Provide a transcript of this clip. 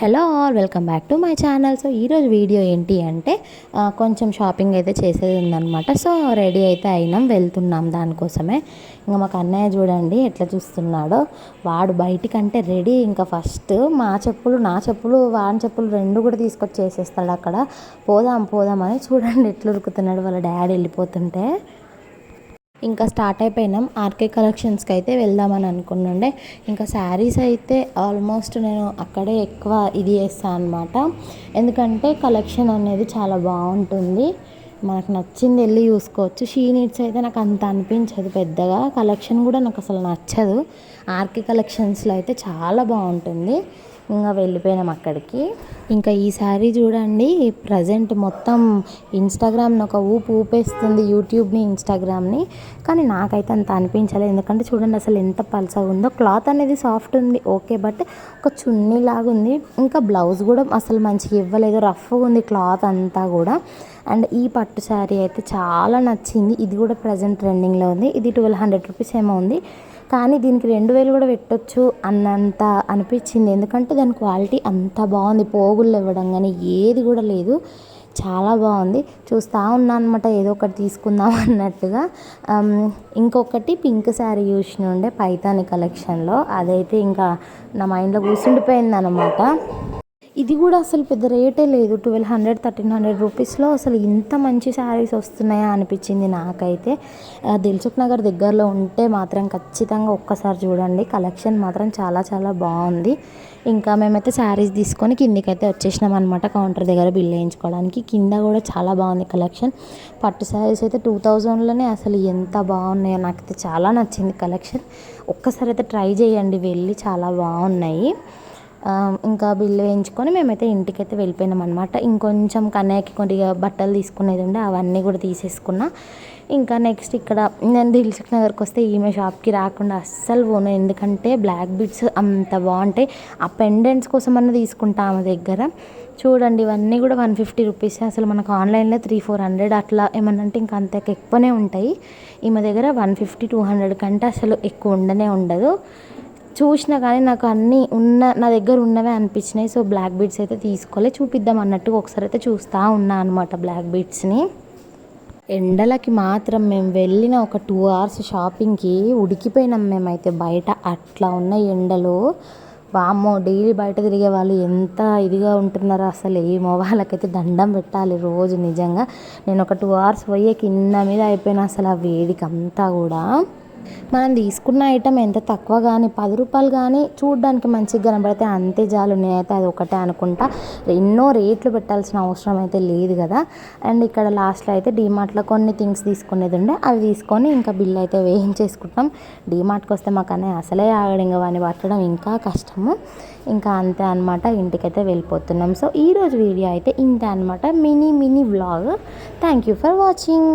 Hello all welcome back to my channel. So ఈరోజు video ఏంటి అంటే కొంచెం షాపింగ్ అయితే చేసేది ఉందన్నమాట. సో రెడీ అయితే అయినాం వెళ్తున్నాం దానికోసమే. ఇంకా మాకు అన్నయ్య చూడండి ఎట్లా చూస్తున్నాడో. వాడు బయటికంటే రెడీ. ఇంకా ఫస్ట్ మా చెప్పులు నా చెప్పులు వాని చెప్పులు రెండు కూడా తీసుకొచ్చి వేసేస్తాడు అక్కడ. పోదాం పోదాం అని చూడండి ఎట్లా ఉరుకుతున్నాడు. వాళ్ళ డాడీ వెళ్ళిపోతుంటే. ఇంకా స్టార్ట్ అయిపోయినాం ఆర్కే కలెక్షన్స్కి అయితే వెళ్దామని అనుకున్నుండే. ఇంకా శారీస్ అయితే ఆల్మోస్ట్ నేను అక్కడే ఎక్కువ ఇది చేస్తాను అనమాట ఎందుకంటే కలెక్షన్ అనేది చాలా బాగుంటుంది. మనకు నచ్చింది వెళ్ళి చూసుకోవచ్చు. షీ నీడ్స్ అయితే నాకు అంత అనిపించదు పెద్దగా. కలెక్షన్ కూడా నాకు అసలు నచ్చదు. ఆర్కే కలెక్షన్స్లో అయితే చాలా బాగుంటుంది. ఇంకా వెళ్ళిపోయినాం అక్కడికి. ఇంకా ఈసారి చూడండి ప్రజెంట్ మొత్తం ఇన్స్టాగ్రామ్ని ఒక ఊపు ఊపేస్తుంది యూట్యూబ్ని ఇన్స్టాగ్రామ్ని కానీ నాకైతే అంత అనిపించలేదు. ఎందుకంటే చూడండి అసలు ఎంత పల్సగా ఉందో. క్లాత్ అనేది సాఫ్ట్ ఉంది ఓకే బట్ ఒక చున్నీ లాగా ఉంది. ఇంకా బ్లౌజ్ కూడా అసలు మంచిగా ఇవ్వలేదు. రఫ్గా ఉంది క్లాత్ అంతా కూడా. అండ్ ఈ పట్టు శారీ అయితే చాలా నచ్చింది. ఇది కూడా ప్రజెంట్ ట్రెండింగ్లో ఉంది. ఇది ట్వెల్వ్ హండ్రెడ్ రూపీస్ ఏమో ఉంది. కానీ దీనికి రెండు వేలు కూడా పెట్టొచ్చు అన్నంత అనిపించింది. ఎందుకంటే దాని క్వాలిటీ అంత బాగుంది. పోగులు ఇవ్వడం కానీ ఏది కూడా లేదు. చాలా బాగుంది. చూస్తూ ఉన్నా అనమాట ఏదో ఒకటి తీసుకుందాం అన్నట్టుగా. ఇంకొకటి పింక్ శారీ చూసిన ఉండే పైతాని కలెక్షన్లో అదైతే ఇంకా నా మైండ్లో కూర్చుండిపోయింది అనమాట ఇది కూడా అసలు పెద్ద రేటే లేదు. ట్వెల్వ్ హండ్రెడ్ థర్టీన్ హండ్రెడ్ రూపీస్లో అసలు ఇంత మంచి శారీస్ వస్తున్నాయా అనిపించింది నాకైతే. దిల్సుఖ్ నగర్ దగ్గరలో ఉంటే మాత్రం ఖచ్చితంగా ఒక్కసారి చూడండి. కలెక్షన్ మాత్రం చాలా చాలా బాగుంది. ఇంకా మేమైతే శారీస్ తీసుకొని కిందికైతే వచ్చేసినాం అనమాట కౌంటర్ దగ్గర బిల్ వేయించుకోవడానికి. కింద కూడా చాలా బాగుంది కలెక్షన్. పట్టు శారీస్ అయితే టూ థౌజండ్లోనే అసలు ఎంత బాగున్నాయో నాకైతే చాలా నచ్చింది కలెక్షన్. ఒక్కసారి అయితే ట్రై చేయండి. వెళ్ళి చాలా బాగున్నాయి. ఇంకా బిల్లు వేయించుకొని మేమైతే ఇంటికైతే వెళ్ళిపోయినాం అనమాట ఇంకొంచెం కన్నయ్యకి కొద్దిగా బట్టలు తీసుకునేది ఉండే అవన్నీ కూడా తీసేసుకున్నా. ఇంకా నెక్స్ట్ ఇక్కడ నేను దిల్సుఖ్ నగర్కి వస్తే ఈమె షాప్కి రాకుండా అస్సలు పోను. ఎందుకంటే బ్లాక్ బిట్స్ అంత బాగుంటాయి ఆ పెండెంట్స్ కోసం అన్న తీసుకుంటా ఆమె దగ్గర. చూడండి ఇవన్నీ కూడా వన్ ఫిఫ్టీ రూపీస్. అసలు మనకు ఆన్లైన్లో త్రీ ఫోర్ హండ్రెడ్ అట్లా ఏమన్నా అంటే ఇంకా అంత ఎక్కువనే ఉంటాయి. ఈమె దగ్గర వన్ ఫిఫ్టీ టూ హండ్రెడ్ కంటే అసలు ఎక్కువ ఉండనే ఉండదు. చూసినా కానీ నాకు అన్నీ ఉన్న నా దగ్గర ఉన్నవే అనిపించినాయి. సో బ్లాక్ బీడ్స్ అయితే తీసుకోలే. చూపిద్దాం అన్నట్టుగా ఒకసారి అయితే చూస్తూ ఉన్నా అనమాట బ్లాక్ బీడ్స్ని ఎండలకి మాత్రం మేము వెళ్ళిన ఒక టూ అవర్స్ షాపింగ్కి ఉడికిపోయినాం మేమైతే బయట. అట్లా ఉన్న ఎండలు. వామ్మో డైలీ బయట తిరిగే వాళ్ళు ఎంత ఇదిగా ఉంటున్నారో అసలు ఏమో. వాళ్ళకైతే దండం పెట్టాలి రోజు నిజంగా. నేను ఒక టూ అవర్స్ పోయే కింద మీద అయిపోయిన అసలు ఆ వేడికి అంతా కూడా. మనం తీసుకున్న ఐటమ్ ఎంత తక్కువ కానీ పది రూపాయలు కానీ చూడడానికి మంచిగా కనబడితే అంతే చాలు నేనైతే అది ఒకటే అనుకుంటా. ఎన్నో రేట్లు పెట్టాల్సిన అవసరం అయితే లేదు కదా. అండ్ ఇక్కడ లాస్ట్లో అయితే డీమార్ట్లో కొన్ని థింగ్స్ తీసుకునేది ఉండే అవి తీసుకొని ఇంకా బిల్ అయితే వేయించేసుకుంటాం. డీమార్ట్కి వస్తే మాకు అనే అసలే ఆగడం ఇంకా వాడిని పట్టడం ఇంకా కష్టము. ఇంకా అంతే అనమాట ఇంటికైతే వెళ్ళిపోతున్నాం. సో ఈరోజు వీడియో అయితే ఇంతే అనమాట mini mini vlog thank you for watching